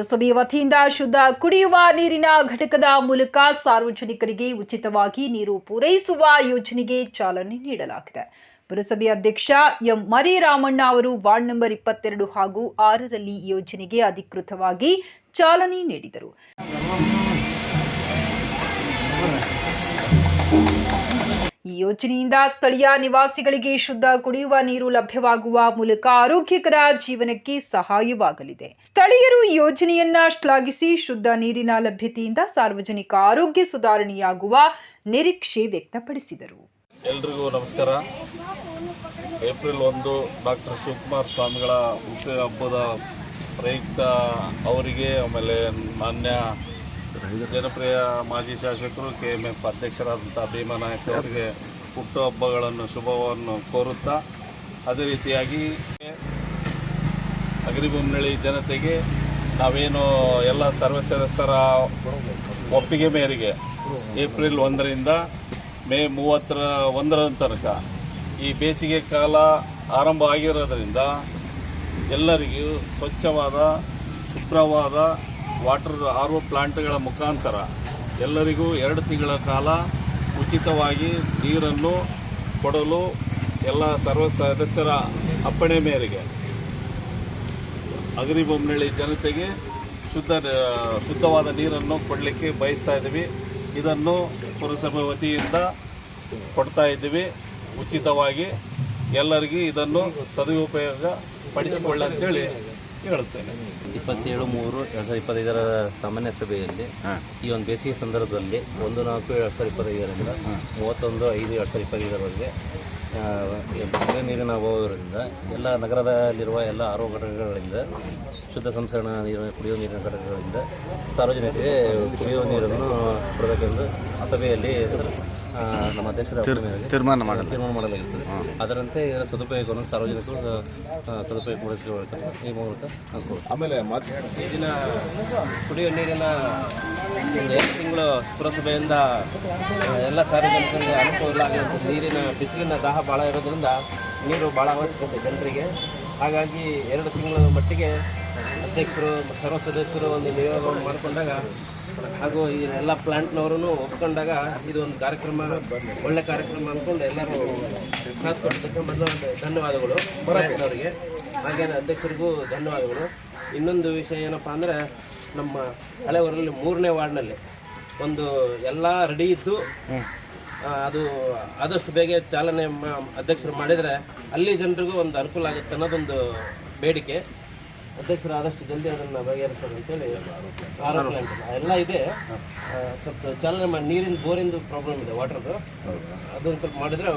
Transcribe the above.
ಪುರಸಭೆ ವತಿಯಿಂದ ಶುದ್ಧ ಕುಡಿಯುವ ನೀರಿನ ಘಟಕದ ಮೂಲಕ ಸಾರ್ವಜನಿಕರಿಗೆ ಉಚಿತವಾಗಿ ನೀರು ಪೂರೈಸುವ ಯೋಜನೆಗೆ ಚಾಲನೆ ನೀಡಲಾಗಿದೆ. ಪುರಸಭೆ ಅಧ್ಯಕ್ಷ ಎಂ ಮರಿರಾಮಣ್ಣ ಅವರು ವಾರ್ಡ್ ನಂಬರ್ ಇಪ್ಪತ್ತೆರಡು ಹಾಗೂ ಆರರಲ್ಲಿ ಯೋಜನೆಗೆ ಅಧಿಕೃತವಾಗಿ ಚಾಲನೆ ನೀಡಿದರು. ಯೋಜನೆಯಿಂದ ಸ್ಥಳೀಯ ನಿವಾಸಿಗಳಿಗೆ ಶುದ್ಧ ಕುಡಿಯುವ ನೀರು ಲಭ್ಯವಾಗುವ ಮೂಲಕ ಆರೋಗ್ಯಕರ ಜೀವನಕ್ಕೆ ಸಹಾಯವಾಗಲಿದೆ. ಸ್ಥಳೀಯರು ಯೋಜನೆಯನ್ನ ಶ್ಲಾಘಿಸಿ ಶುದ್ಧ ನೀರಿನ ಲಭ್ಯತೆಯಿಂದ ಸಾರ್ವಜನಿಕ ಆರೋಗ್ಯ ಸುಧಾರಣೆಯಾಗುವ ನಿರೀಕ್ಷೆ ವ್ಯಕ್ತಪಡಿಸಿದರು. ಎಲ್ರಿಗೂ ನಮಸ್ಕಾರ. ಏಪ್ರಿಲ್ ಒಂದು ಡಾಕ್ಟರ್ ಶಿವಕುಮಾರ್ ಸ್ವಾಮಿಗಳ ಹುಟ್ಟು ಹಬ್ಬದ ಪ್ರಯುಕ್ತ ಅವರಿಗೆ ಆಮೇಲೆ ಮಾನ್ಯ ಜನಪ್ರಿಯ ಮಾಜಿ ಶಾಸಕರು ಕೆ ಎಂ ಎಫ್ ಅಧ್ಯಕ್ಷರಾದಂಥ ಭೀಮಾ ನಾಯಕ್ ಅವರಿಗೆ ಹುಟ್ಟುಹಬ್ಬಗಳನ್ನು ಶುಭವನ್ನು ಕೋರುತ್ತಾ ಅದೇ ರೀತಿಯಾಗಿ ಅಗ್ರಿಬೊಮ್ಮನಳ್ಳಿ ಜನತೆಗೆ ನಾವೇನು ಎಲ್ಲ ಸರ್ವ ಸದಸ್ಯರ ಒಪ್ಪಿಗೆ ಮೇರೆಗೆ ಏಪ್ರಿಲ್ ಒಂದರಿಂದ ಮೇ ಮೂವತ್ತರ ಒಂದರ ತನಕ ಈ ಬೇಸಿಗೆ ಕಾಲ ಆರಂಭ ಆಗಿರೋದ್ರಿಂದ ಎಲ್ಲರಿಗೂ ಸ್ವಚ್ಛವಾದ, ಶುಭ್ರವಾದ ವಾಟರ್ ಆರ್ ಪ್ಲಾಂಟ್ಗಳ ಮುಖಾಂತರ ಎಲ್ಲರಿಗೂ ಎರಡು ತಿಂಗಳ ಕಾಲ ಉಚಿತವಾಗಿ ನೀರನ್ನು ಕೊಡಲು ಎಲ್ಲ ಸರ್ವ ಸದಸ್ಯರ ಅಪ್ಪಣೆ ಮೇರೆಗೆ ಅಗ್ರಿಬೊಮ್ಮನಹಳ್ಳಿ ಜನತೆಗೆ ಶುದ್ಧ ಶುದ್ಧವಾದ ನೀರನ್ನು ಕೊಡಲಿಕ್ಕೆ ಬಯಸ್ತಾ ಇದ್ದೀವಿ. ಇದನ್ನು ಪುರಸಭೆ ವತಿಯಿಂದ ಕೊಡ್ತಾ ಇದ್ದೀವಿ. ಉಚಿತವಾಗಿ ಎಲ್ಲರಿಗೂ ಇದನ್ನು ಸದುಪಯೋಗ ಪಡಿಸಿಕೊಳ್ಳ ಅಂತೇಳಿ ಹೇಳುತ್ತೇನೆ ಇಪ್ಪತ್ತೇಳು ಮೂರು ಎರಡು ಸಾವಿರದ ಇಪ್ಪತ್ತೈದರ ಸಾಮಾನ್ಯ ಸಭೆಯಲ್ಲಿ ಈ ಒಂದು ಬೇಸಿಗೆ ಸಂದರ್ಭದಲ್ಲಿ ಒಂದು ನಾಲ್ಕು ಎರಡು ಸಾವಿರದ ಇಪ್ಪತ್ತೈದರಿಂದ ಮೂವತ್ತೊಂದು ಐದು ಎರಡು ಸಾವಿರದ ಇಪ್ಪತ್ತೈದರವರೆಗೆ ಕುಡಿಯುವ ನೀರಿನ ಅಭಾವದಿಂದ ಎಲ್ಲ ನಗರದಲ್ಲಿರುವ ಎಲ್ಲ ಆರೋ ಘಟಕಗಳಿಂದ ಶುದ್ಧ ಸಂಸ್ಕರಣ ನೀರಿನ ಕುಡಿಯುವ ನೀರಿನ ಘಟಕಗಳಿಂದ ಸಾರ್ವಜನಿಕರಿಗೆ ಕುಡಿಯುವ ನೀರನ್ನು ಕೊಡಬೇಕೆಂದು ಸಭೆಯಲ್ಲಿ ನಮ್ಮ ಅಧ್ಯಕ್ಷರ ಮೇರೆಗೆ ತೀರ್ಮಾನ ಮಾಡಲು ತೀರ್ಮಾನ ಮಾಡಲಾಗಿತ್ತು. ಅದರಂತೆ ಇದರ ಸದುಪಯೋಗವನ್ನು ಸಾರ್ವಜನಿಕರು ಸದುಪಯೋಗ ಪಡಿಸಿಕೊಳ್ಳಬೇಕಂತ ಈ ಮೂಲಕ ಆಮೇಲೆ ಈ ನೀರಿನ ಕುಡಿಯುವ ನೀರಿನ ಒಂದು ಎರಡು ತಿಂಗಳು ಪುರಸಭೆಯಿಂದ ಎಲ್ಲ ಸಾರ್ವಜನಿಕರಿಗೆ ಅನುಕೂಲ ಆಗಿರುತ್ತೆ ನೀರಿನ ಬಿಸಿಲಿನ ದಾಹ ಭಾಳ ಇರೋದ್ರಿಂದ ನೀರು ಭಾಳ ಅವಶ್ಯಕತೆ ಜನರಿಗೆ. ಹಾಗಾಗಿ ಎರಡು ತಿಂಗಳ ಮಟ್ಟಿಗೆ ಅಧ್ಯಕ್ಷರು ಸರ್ವ ಸದಸ್ಯರು ಒಂದು ನಿಯೋಗವನ್ನು ಮಾಡಿಕೊಂಡಾಗ ಹಾಗೂ ಈ ಎಲ್ಲ ಪ್ಲಾಂಟ್ನವರು ಒಪ್ಕೊಂಡಾಗ ಇದೊಂದು ಕಾರ್ಯಕ್ರಮ, ಒಳ್ಳೆ ಕಾರ್ಯಕ್ರಮ ಅಂದ್ಕೊಂಡು ಎಲ್ಲರೂ ಸಾಥ್ ಕೊಟ್ಟಿದ್ದಕ್ಕೆ ಮೊದಲು ಧನ್ಯವಾದಗಳು ಅವರಿಗೆ ಹಾಗೆ ಅಧ್ಯಕ್ಷರಿಗೂ ಧನ್ಯವಾದಗಳು. ಇನ್ನೊಂದು ವಿಷಯ ಏನಪ್ಪ ಅಂದರೆ, ನಮ್ಮ ಹಳೆ ಊರಲ್ಲಿ ಮೂರನೇ ವಾರ್ಡ್ನಲ್ಲಿ ಒಂದು ಎಲ್ಲ ರೆಡಿ ಇದ್ದು ಅದು ಆದಷ್ಟು ಬೇಗ ಚಾಲನೆ ಅಧ್ಯಕ್ಷರು ಮಾಡಿದರೆ ಅಲ್ಲಿ ಜನರಿಗೂ ಒಂದು ಅನುಕೂಲ ಆಗುತ್ತೆ ಅನ್ನೋದೊಂದು ಬೇಡಿಕೆ. ಅಧ್ಯಕ್ಷರು ಆದಷ್ಟು ಜಲ್ದಿ ಅದನ್ನ ಬಗೆಹರಿಸೋದು ಅಂತೇಳಿ ಹೇಳಿ ಪ್ಲಾಂಟ್ ಎಲ್ಲ ಇದೆ. ಸ್ವಲ್ಪ ಚಾಲನೆ ಮಾಡಿ ನೀರಿನ ಬೋರಿಂದು ಪ್ರಾಬ್ಲಮ್ ಇದೆ ವಾಟರ್ದು ಅದೊಂದು ಸ್ವಲ್ಪ ಮಾಡಿದರೆ